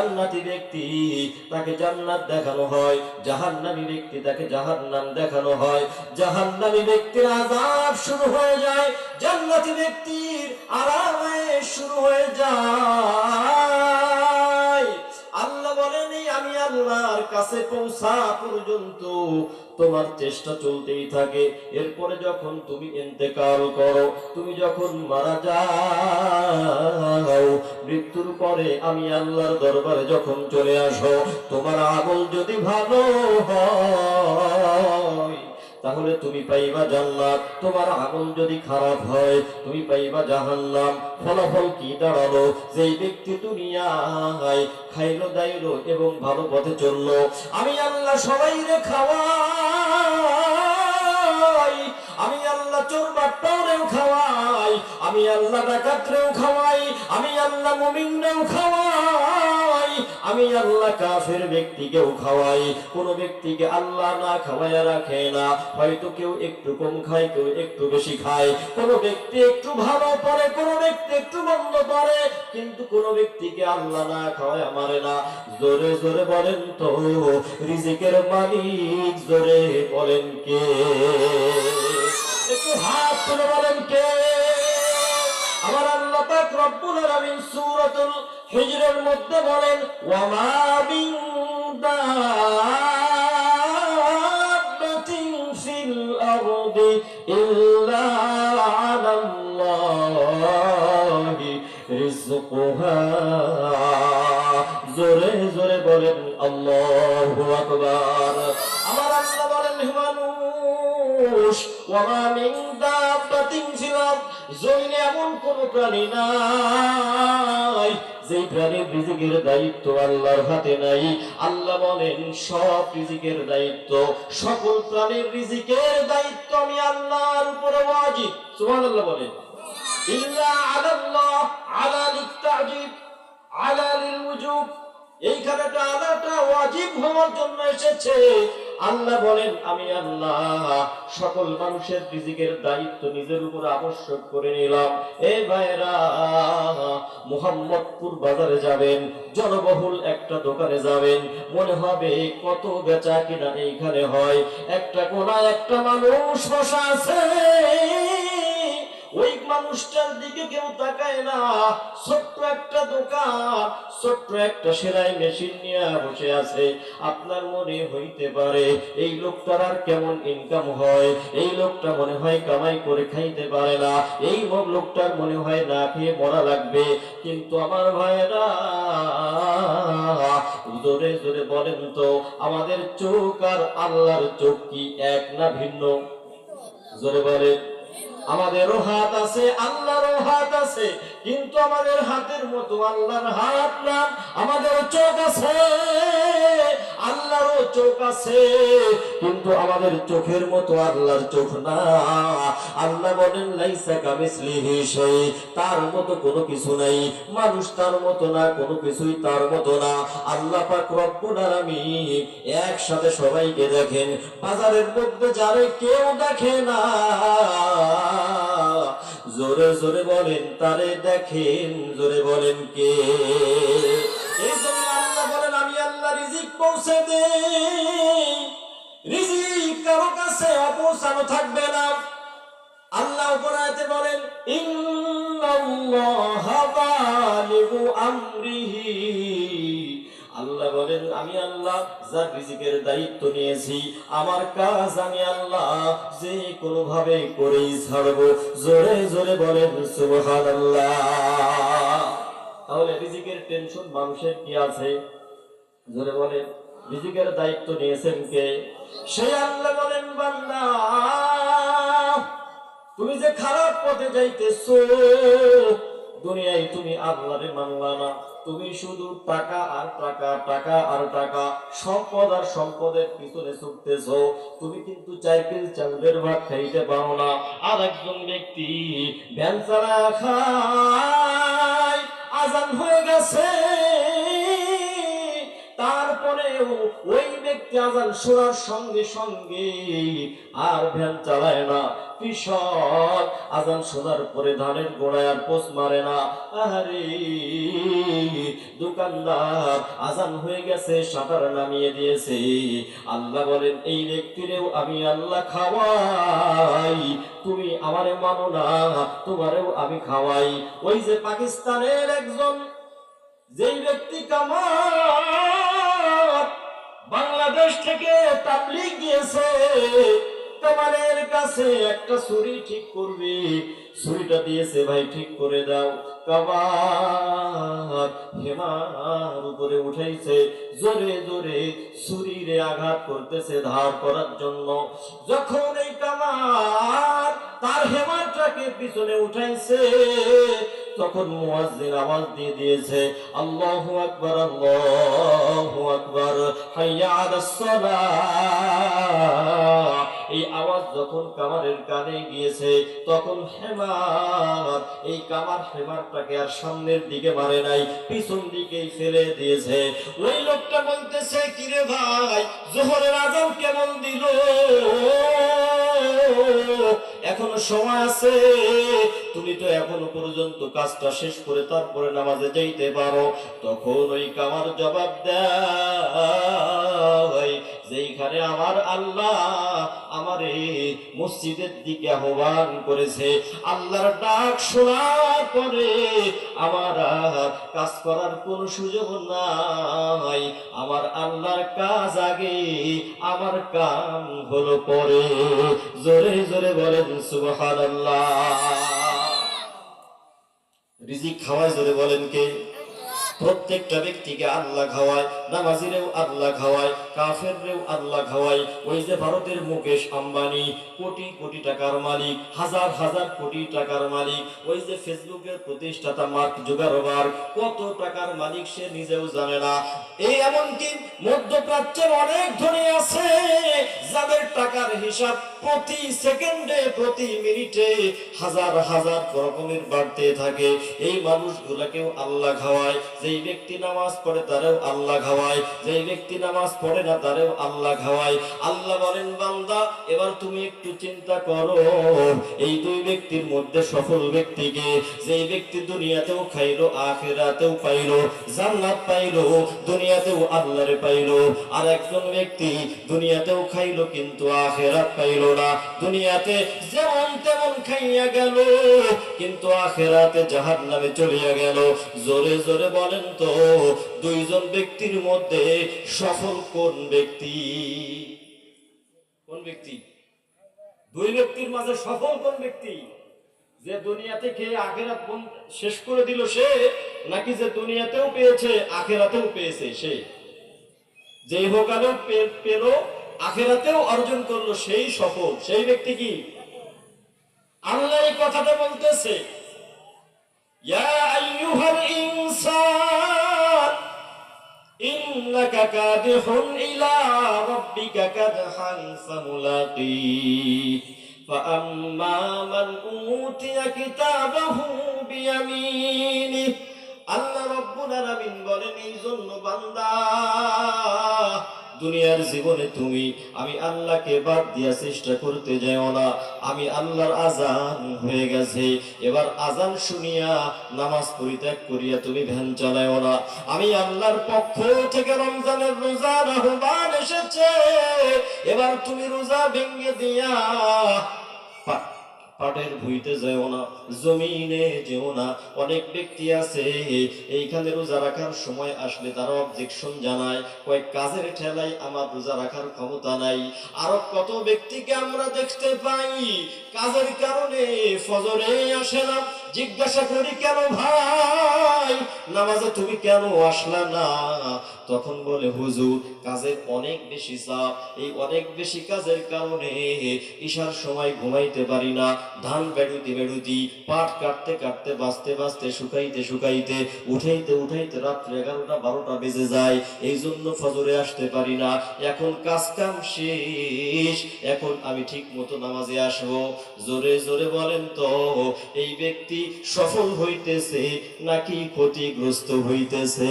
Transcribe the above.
জান্নাতি ব্যক্তি তাকে জান্নাত দেখানো হয়, জাহান্নামী ব্যক্তি তাকে জাহান্নাম দেখানো হয়। জাহান্নামী ব্যক্তির আযাব শুরু হয়ে যায়, জান্নাতি ব্যক্তির আরামে শুরু হয়ে যায়। আল্লাহর কাছে পৌঁছা পর্যন্ত তোমার চেষ্টা চলতেই থাকে। এরপরে যখন তুমি ইন্তেকাল করো, তুমি যখন মারা যাও, মৃত্যুর পরে আমি আল্লাহর দরবারে যখন চলে আসো, তোমার আমল যদি ভালো হয় তাহলে তুমি পাইবা জান্নাত। তোমার আমল যদি খারাপ হয়, তুমি পাইবা জাহান্নাম। ফলাফল কি দাঁড়াল? যেই ব্যক্তি দুনিয়ায় খাইলো, দাইলো এবং ভালো পথে চলল, আমি আল্লাহ সবাই রে খাওয়াই। আমি আল্লাহ চোর খাওয়াই আমি আল্লাহ ডাকাতরেও খাওয়াই, আমি আল্লাহ মুমিনরেও খাওয়াই, আমি আল্লাহ কাফের ব্যক্তিকেও খাওয়াই। কোন ব্যক্তিকে আল্লাহ না খাওয়াইয়া রাখে না, হয়তো কেউ একটু কম খায়, কেউ একটু বেশি খায়। কোন ব্যক্তি একটু ভালো পড়ে কোন ব্যক্তি একটু মন্দ পড়ে কিন্তু কোন ব্যক্তিকে আল্লাহ না খাওয়ায় আমারে না। জোরে জোরে বলেন তো, রিজিকের মালিক জোরে বলেন কে? একটু হাত তুলে বলেন কে? আমার আল্লাহ পাক রব্বুল আলামিন সূরাতুল হিজরের মধ্যে বলেন ওয়া মা মিন দাব্বাতিন ফিল আরদি ইল্লা আলাল্লাহি রিজকুহা জোরে জোরে বলেন, আল্লাহু আকবার। আমার আল্লাহ বলেন হে মানুষ ওয়া মিন দাব্বাতিন ফিল আরদ জমিনে এমন কোন প্রাণী নাই, যেই প্রাণীর রিজিকের দায়িত্ব আল্লাহর হাতে নাই। আল্লাহ বলেন, সব রিজিকের দায়িত্ব, সকল প্রাণীর রিজিকের দায়িত্ব আমি আল্লাহর উপরে ওয়াজিব। সুবহানাল্লাহ বলেন। ইল্লা আলাল্লাহ, আলা লিত্তাজিব, আলা লিল এইখানে আলাদা ওয়াজিব হওয়ার জন্য এসেছে। আল্লাহ বলেন, আমি আল্লাহ, সকল মানুষের রিজিকের দায়িত্ব নিজের উপর আবশ্যক করে নিলাম। এ ভাইরা মোহাম্মদপুর বাজারে যাবেন, জনবহুল একটা দোকানে যাবেন। মনে হবে কত বেচা কিনা এইখানে হয়। একটা কোনা একটা মানুষ বসা আছে। ওই মানুষটার দিকে কেউ তাকায় না। ছোট্ট একটা দোকান, ছোট্ট একটা সেলাই মেশিন নিয়ে বসে আছে। আপনার মনে হইতে পারে, এই লোকটার আর কেমন ইনকাম হয়? এই লোকটা মনে হয় কামাই করে খাইতে পারে না। এই লোকটার মনে হয় না খেয়ে মরা লাগবে। কিন্তু আমার ভাইরা জোরে জোরে বলেন তো, আমাদের চোখ আর আল্লাহর চোখ কি এক না ভিন্ন? জোরে বলেন। আমাদেরও হাত আছে আল্লাহরও হাত আছে। কিন্তু আমাদের হাতের মতো আল্লাহর হাত না আমাদের চোখ আছে, আল্লাহরও চোখ আছে, কিন্তু আমাদের চোখের মতো আল্লাহর চোখ না। আল্লাহ বলেন, লাইসা কামিসলিহি শাই, তার মতো কোনো কিছু নাই, মানুষ তার মতো না, কোনো কিছুই তার মতো না। আল্লাহ পাক রব্বুল আলামিন একসাথে সবাইকে দেখেন, বাজারের মধ্যে যারে কেউ দেখে না। জোরে জোরে বলেন, তারে দেখেন, জোরে বলেন কে? বলেন, আমি আল্লাহ রিজিক পৌঁছে রিজিক কারও কাছে অপৌঁছানো থাকবে না। আল্লাহ বলেন আল্লাহ যার রিজিকের দায়িত্ব নিয়েছি, আমার কাজ আমি আল্লাহ যে কোনো ভাবে করেই ছাড়বো। জোরে জোরে বলেন, সুবহানাল্লাহ। তাহলে রিজিকের টেনশন মানুষের কি আছে? জোরে বলেন, রিজিকের দায়িত্ব নিয়েছেন কে? সেই আল্লাহ বলেন, বান্দা, তুমি যে খারাপ পথে যাইতেছো, দুনিয়ায় তুমি আল্লাহরে মানলা না। তুমি শুধু টাকা আর টাকা টাকা আর টাকা, সম্পদ আর সম্পদের পিছনে ছুটতেছ। তুমি কিন্তু চাইকেল চাউলের ভাত খাইতে পারো না। আর একজন ব্যক্তি ভ্যানসারা খায়, আজান হয়ে গেছে। পরেও ওই ব্যক্তি আজান শোনার সঙ্গে সঙ্গে আর ভ্যান চালায় না। কৃষক আজান শোনার পরে ধানের গোড়ায় আর পোষ মারে না। আরে দোকানদার, আজান হয়ে গেছে শাটার নামিয়ে দিয়েছে। আল্লাহ বলেন, এই ব্যক্তিরেও আমি আল্লাহ খাওয়াই, তুমি আমারে মানো না, তোমারেও আমি খাওয়াই। ওই যে পাকিস্তানের একজন, যেই ব্যক্তি কামার বাংলাদেশ থেকে তাবলিগ গিয়েছে। তোমাদের কাছে একটা ছুরি ঠিক করবে। ছুরিটা দিয়েছে, ভাই, ঠিক করে দাও। কাবার হেমার উপরে উঠাইছে জোরে জোরে ছুরিরে আঘাত করতেছে ধার করার জন্য। যখন এই কামার তার হেমারটাকে পিছনে উঠাইছে তখন মুয়াজ্জিন আওয়াজ দিয়ে দিয়েছে, আল্লাহু আকবার আল্লাহু আকবার, হাইয়া আলাস সালাহ এই আওয়াজ যখন কামারের কানে গিয়েছে, তখন হেমার, এই কামার হেমারটাকে আর সামনের দিকে মারে নাই, পিছন দিকেই ফেলে দিয়েছে। ওই লোকটা বলতেছে, কিরে ভাই, জোহরের আজান কেমন দিল? এখনও সময় আছে তুমি তো এখনও পর্যন্ত কাজটা শেষ করে তারপরে নামাজে যাইতে পারো। তখন ওই কামার জবাব দেয়, যেইখানে আমার আল্লাহ আমারে মসজিদের দিকে আহ্বান করেছে, আল্লাহর ডাক শোনার পরে আমার কাজ করার কোনো সুযোগ নাই। আমার আল্লাহর কাজ আগে, আমার কাম হলো পরে। জোরে জোরে বলেন, সুবহানাল্লাহ। রিজিক খাওয়ায় জোরে বলেন কে প্রত্যেকটা ব্যক্তিকে আল্লাহ খাওয়ায় নামাজিরেও আল্লাহ খাওয়ায়, কাফেররেও আল্লাহ খাওয়ায়। ওই যে ভারতের মুকেশ আম্বানি, কোটি কোটি টাকার মালিক, হাজার হাজার কোটি টাকার মালিক। ওই যে ফেসবুকের প্রতিষ্ঠাতা মার্ক জুগারবার কত টাকার মালিক সে নিজেও জানে না। এই এমনকি মধ্যপ্রাচ্যের অনেক ধনী আছে, যাদের টাকার হিসাব প্রতি সেকেন্ডে, প্রতি মিনিটে হাজার হাজার রকমের বাড়তে থাকে। এই মানুষগুলাকেও আল্লাহ খাওয়ায়, যেই ব্যক্তি নামাজ পড়ে তারাও আল্লাহ খাওয়ায়। যেই ব্যক্তি নামাজ পড়ে না তারেও আল্লাহ খাওয়ায়। আল্লাহ বলেন, বান্দা, এবার তুমি একটু চিন্তা করো। এই দুই ব্যক্তির মধ্যে সফল ব্যক্তিকে যেই ব্যক্তি দুনিয়াতেও খাইলো, আখেরাতেও পাইলো, জান্নাত পাইলো, দুনিয়াতেও আল্লাহরে পাইলো। আর একজন ব্যক্তি দুনিয়াতেও খাইলো, কিন্তু আখেরাত পাইলো না। দুনিয়াতে যেমন তেমন খাইয়া গেল, কিন্তু আখেরাতে জাহার নামে চলিয়া গেল। জোরে জোরে বলেন তো, দুইজন ব্যক্তির মধ্যে সফল কোন ব্যক্তি? কোন ব্যক্তি? দুই ব্যক্তির মাঝে সফল কোন ব্যক্তি? যে দুনিয়াতে খেয়ে আখেরাত শেষ করে দিল সে, নাকি যে দুনিয়াতেও পেয়েছে, আখেরাতেও পেয়েছে সে? যে হোকালেও পে- পেল, আখেরাতেও অর্জন করল সেই সফল। সেই ব্যক্তি কি? আল্লাহ এই কথাটা বলতেছে ইনসান ইন্নাকা কাদিহুন ইলা রাব্বিকা কাদহান ফামুলাকি فأما من أوتي كتابه بيمينه আল্লাহ রব্বুল আলামিন বলেন এই জন্য বান্দা দুনিয়ার জীবনে তুমি, আমি আল্লাহকে বাদ দিয়া চেষ্টা করতে যাও না। আমি আল্লাহর আজান হয়ে গেছে। এবার আজান শুনিয়া, নামাজ পরিত্যাগ করিয়া তুমি ভ্যান চালাও না। আমি আল্লাহর পক্ষ থেকে রমজানের রোজার আহ্বান এসেছে। এবার তুমি রোজা ভেঙ্গে দিয়া পাটের ভুইতে যেও না, জমিনে যেও না। অনেক ব্যক্তি আছে, এইখানে রোজা রাখার সময় আসলে তারা অবজেকশন জানায়, কয়েক কাজের ঠেলায় আমার রোজা রাখার ক্ষমতা নাই। আরও কত ব্যক্তিকে আমরা দেখতে পাই, কাজের কারণে ফজরে আসে না জিজ্ঞাসা করি, কেন ভাই? নামাজে তুমি কেন আসলা না? তখন বলে, হুজুর, কাজের অনেক বেশি চাপ। এই অনেক বেশি কাজের কারণে ঈশার সময় ঘুমাইতে পারি না। ধান বেড়ুতি বেড়ুতি, পাট কাটতে কাটতে, বাঁচতে বাঁচতে, শুকাইতে শুকাইতে, উঠাইতে উঠাইতে রাত্রে এগারোটা, বারোটা বেজে যায়। এই জন্য ফজরে আসতে পারি না। এখন কাজ কাম শেষ। এখন আমি ঠিক মতো নামাজে আসব। জোরে জোরে বলেন তো, এই ব্যক্তি সফল হইতেছে নাকি ক্ষতিগ্রস্ত হইতেছে?